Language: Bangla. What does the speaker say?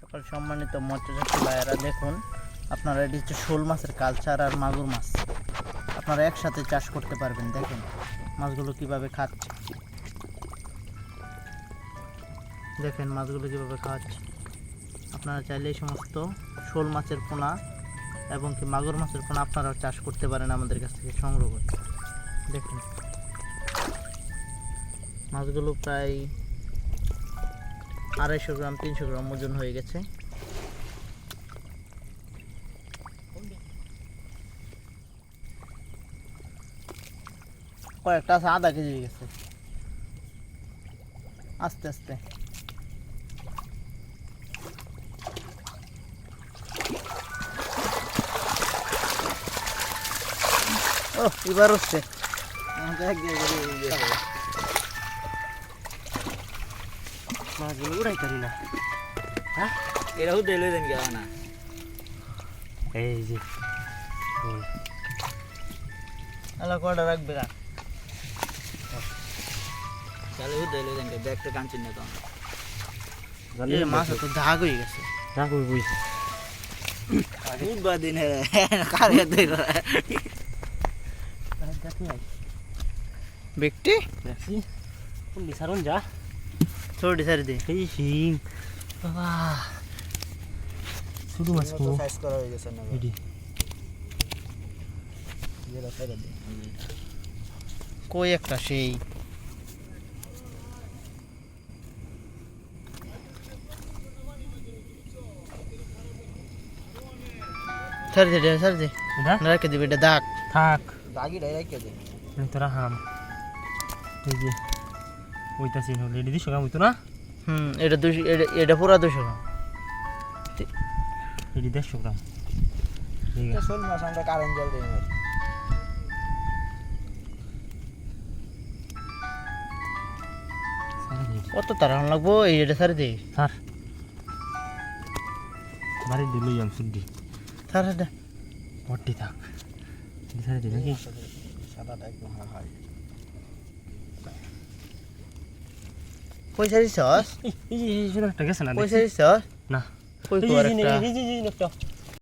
সকাল সম্মানিত মৎস্যচাষী ভাইয়েরা, দেখুন, আপনারা এটি হচ্ছে শোল মাছের কালচার আর মাগুর মাছ, আপনারা একসাথে চাষ করতে পারবেন, দেখেন, মাছগুলো কীভাবে খাচ্ছে। দেখেন, মাছগুলো কীভাবে খাচ্ছে। আপনারা চাইলে এই সমস্ত শোল মাছের পোনা এবং কি মাগুর মাছের পোনা আপনারাও চাষ করতে পারেন আমাদের কাছ থেকে সংগ্রহ করে। দেখুন, মাছগুলো প্রায় আড়াইশো গ্রাম, তিনশো গ্রাম ওজন হয়ে গেছে। কয়েকটা আছে, আধা কেজি গেছে। আস্তে আস্তে। ও এবার হচ্ছে। মাছগুলো উড়াই পারি না এরাও দিলে দেন গেল না এই যে আলা কটা রাখবে না তাহলে ও দিলে দেন ব্যাগটা কাঞ্চিন না তখন মাছ তো ঝাগ হয়ে গেছে রাখো বুঝ বুধবার দিন কারে ব্যক্তি সারুন যা ছোটি সারি দে এই শিং বাবা শুধু মাছ কো সাইজ করা হয়ে গেছে না এডি যেটা ছেড়ে দিই কই একটা সেই সারি দে সারি দে এটা রেখে দিবি এটা দাগ থাক দাগিটাই রেখে দে তোরা হাম এই যে ওইটা সিন হলো এডি দিছো কাম হইতো না হুম এটা দুশো এটা- এটা পুরা দুশো গ্রাম। এডি দেড়শো গ্রাম শোল মাছ আমরা কারেন্ট জল দিই না সারা দিই কত তারা লাগবো? এই এটা সারি দে স্যার বাড়ি দিলই আম সুদ্দি সারি দে। ভর্তি থাক। সারা দিই নাকি? সাদাটা একদম হয় পয়সা দিছস পয়সা দিছস না কই